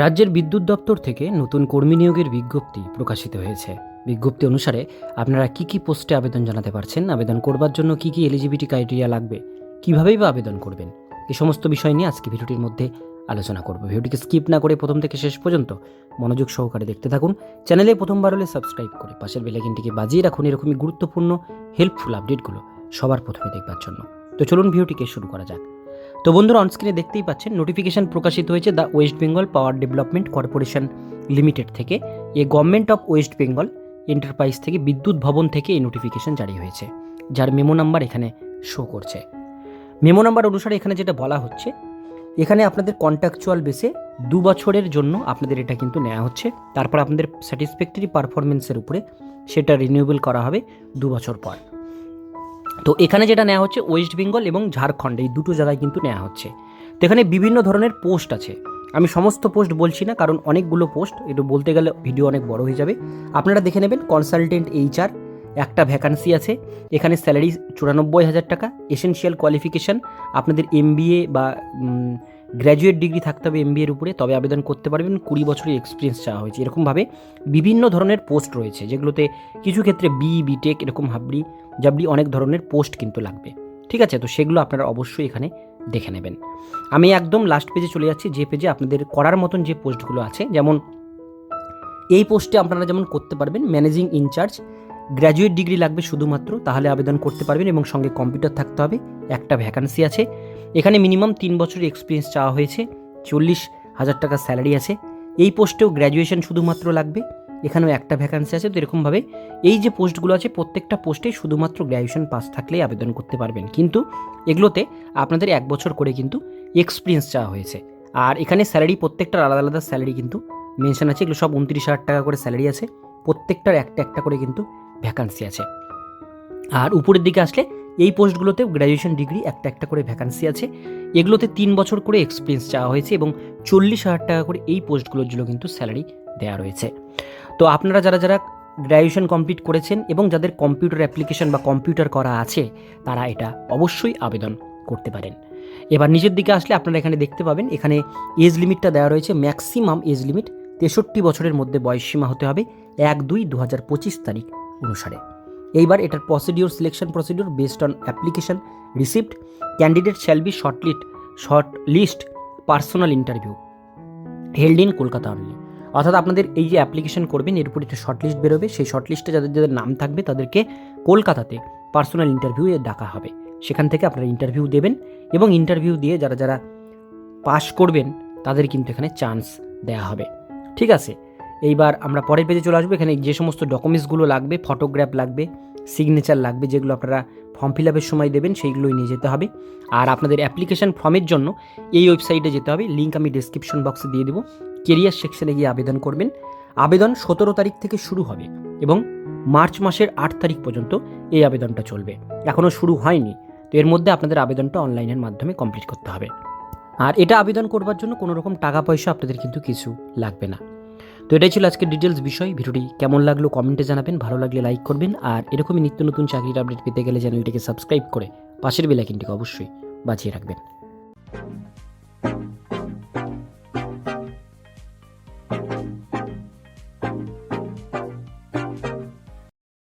রাজ্যের বিদ্যুৎ দপ্তর থেকে নতুন কর্মী নিয়োগের বিজ্ঞপ্তি প্রকাশিত হয়েছে। বিজ্ঞপ্তি অনুসারে আপনারা কি কি পোস্টে আবেদন জানাতে পারছেন, আবেদন করবার জন্য কি কি এলিজিবিলিটি ক্রাইটেরিয়া লাগবে, কীভাবেই বা আবেদন করবেন এই সমস্ত বিষয় নিয়ে আজকে ভিডিওটির মধ্যে আলোচনা করব। ভিডিওটিকে স্কিপ না করে প্রথম থেকে শেষ পর্যন্ত মনোযোগ সহকারে দেখতে থাকুন। চ্যানেলে প্রথমবার হলে সাবস্ক্রাইব করে পাশের বেলাইকিনটিকে বাজিয়ে রাখুন এরকমই গুরুত্বপূর্ণ হেল্পফুল আপডেটগুলো সবার প্রথমে দেখবার জন্য। তো চলুন ভিডিওটিকে শুরু করা যাক। তো বন্ধুরা অনস্ক্রিনে দেখতেই পাচ্ছেন নোটিফিকেশন প্রকাশিত হয়েছে the West Bengal power development corporation limited থেকে। A government of West Bengal enterprise থেকে বিদ্যুৎ ভবন থেকে এই নোটিফিকেশন জারি হয়েছে, যার মেমো নাম্বার এখানে শো করছে। মেমো নাম্বার অনুসারে এখানে যেটা বলা হচ্ছে, এখানে আপনাদের কন্ট্রাকচুয়াল বেসে দু বছরের জন্য আপনাদের এটা কিন্তু নেওয়া হচ্ছে। তারপর আপনাদের স্যাটিসফ্যাক্টরি পারফরমেন্সের উপরে সেটা রিনিউয়েবল করা হবে দু বছর পর। তো এখানে যেটা নেওয়া হচ্ছে ওয়েস্ট বেঙ্গল এবং ঝাড়খণ্ড, এই দুটো জায়গায় কিন্তু নেওয়া হচ্ছে। তো এখানে বিভিন্ন ধরনের পোস্ট আছে। আমি সমস্ত পোস্ট বলছি না, কারণ অনেকগুলো পোস্ট, একটু বলতে গেলে ভিডিও অনেক বড় হয়ে যাবে। আপনারা দেখে নেবেন কনসালটেন্ট এইচআর একটা ভ্যাকান্সি আছে। এখানে স্যালারি চুরানব্বই হাজার টাকা এসেনশিয়াল কোয়ালিফিকেশান আপনাদের এমবিএ বা গ্র্যাজুয়েট ডিগ্রি থাকতে হবে এমবিএর উপরে, তবে আবেদন করতে পারবেন। কুড়ি বছরের এক্সপিরিয়েন্স চাওয়া হয়েছে। এরকমভাবে বিভিন্ন ধরনের পোস্ট রয়েছে, যেগুলোতে কিছু ক্ষেত্রে বি বিটেক এরকম হাবড়ি জাবড়ি অনেক ধরনের পোস্ট কিন্তু লাগবে। ঠিক আছে? তো সেগুলো আপনারা অবশ্যই এখানে দেখে নেবেন। আমি একদম লাস্ট পেজে চলে যাচ্ছি। যে পেজে আপনাদের করার মতন যে পোস্টগুলো আছে, যেমন এই পোস্টে আপনারা যেমন করতে পারবেন ম্যানেজিং ইনচার্জ গ্র্যাজুয়েট ডিগ্রি লাগবে শুধুমাত্র, তাহলে আবেদন করতে পারবেন এবং সঙ্গে কম্পিউটার থাকতে হবে, একটা ভ্যাকান্সি আছে। এখানে মিনিমাম তিন বছরের এক্সপিরিয়েন্স চাওয়া হয়েছে, চল্লিশ হাজার টাকা স্যালারি আছে। এই পোস্টেও গ্র্যাজুয়েশন শুধুমাত্র লাগবে, এখানেও একটা ভ্যাকান্সি আছে, তো এরকমভাবে এই যে পোস্টগুলো আছে, প্রত্যেকটা পোস্টে শুধুমাত্র গ্র্যাজুয়েশন পাস থাকলেই আবেদন করতে পারবেন। কিন্তু এগুলোতে আপনাদের এক বছর করে কিন্তু এক্সপিরিয়েন্স চাওয়া হয়েছে। আর এখানে স্যালারি প্রত্যেকটার আলাদা আলাদা স্যালারি কিন্তু মেনশন আছে, এগুলো সব উনত্রিশ হাজার টাকা করে স্যালারি আছে, প্রত্যেকটার একটা একটা করে কিন্তু ভ্যাকান্সি আছে। আর উপরের দিকে আসলে এই পোস্টগুলোতেও গ্র্যাজুয়েশন ডিগ্রি একটা একটা করে ভ্যাকান্সি আছে। এগুলোতে তিন বছর করে এক্সপিরিয়েন্স চাওয়া হয়েছে এবং চল্লিশ হাজার টাকা করে এই পোস্টগুলোর জন্য কিন্তু স্যালারি দেওয়া রয়েছে। তো আপনারা যারা যারা গ্র্যাজুয়েশন কমপ্লিট করেছেন এবং যাদের কম্পিউটার অ্যাপ্লিকেশন বা কম্পিউটার করা আছে, তারা এটা অবশ্যই আবেদন করতে পারেন। এবার নিজের দিকে আসলে আপনারা এখানে দেখতে পাবেন, এখানে এজ লিমিটটা দেওয়া রয়েছে ম্যাক্সিমাম এজ লিমিট তেষট্টি বছরের মধ্যে বয়সসীমা হতে হবে এক দুই দু হাজার পঁচিশ তারিখ অনুসারে। এইবার এটার procedure selection procedure based on application receipt candidate shall be shortlist short list personal interview held in Kolkata only অর্থাৎ আপনাদের এই যে অ্যাপ্লিকেশন করবেন, এর উপর একটা শর্টলিস্ট বেরোবে। সেই শর্টলিস্টে যাদের যাদের নাম থাকবে, তাদেরকে কলকাতাতে পার্সোনাল ইন্টারভিউ ডাকা হবে। সেখান থেকে আপনারা ইন্টারভিউ দেবেন এবং ইন্টারভিউ দিয়ে যারা যারা পাস করবেন, তাদের কিন্তু এখানে চান্স দেওয়া হবে। ঠিক আছে? এইবার আমরা পরের পেজে চলে আসব। এখানে যে সমস্ত ডকুমেন্টসগুলো লাগবে ফটোগ্রাফ লাগবে সিগনেচার লাগবে, যেগুলো আপনারা ফর্ম ফিল আপের সময় দেবেন, সেইগুলোই নিয়ে যেতে হবে। আর আপনাদের অ্যাপ্লিকেশান ফর্মের জন্য এই ওয়েবসাইটে যেতে হবে লিঙ্ক আমি ডিসক্রিপশন বক্সে দিয়ে দেবো। কেরিয়ার সেকশনে গিয়ে আবেদন করবেন। আবেদন সতেরো তারিখ থেকে শুরু হবে এবং মার্চ মাসের আট তারিখ পর্যন্ত এই আবেদনটা চলবে। এখনও শুরু হয়নি, তো এর মধ্যে আপনাদের আবেদনটা অনলাইনের মাধ্যমে কমপ্লিট করতে হবে। আর এটা আবেদন করবার জন্য কোনো রকম টাকা পয়সা আপনাদের কিন্তু কিছু লাগবে না। তো এটাই ছিল আজকের ডিটেলস বিষয়। ভিডিওটি কেমন লাগল কমেন্টে জানাবেন, ভালো লাগলে লাইক করবেন, আর এরকমই নিত্য নতুন চাকরির আপডেট পেতে গেলে চ্যানেলটিকে সাবস্ক্রাইব করে পাশের বেলাইকিনটিকে অবশ্যই বাঁচিয়ে রাখবেন।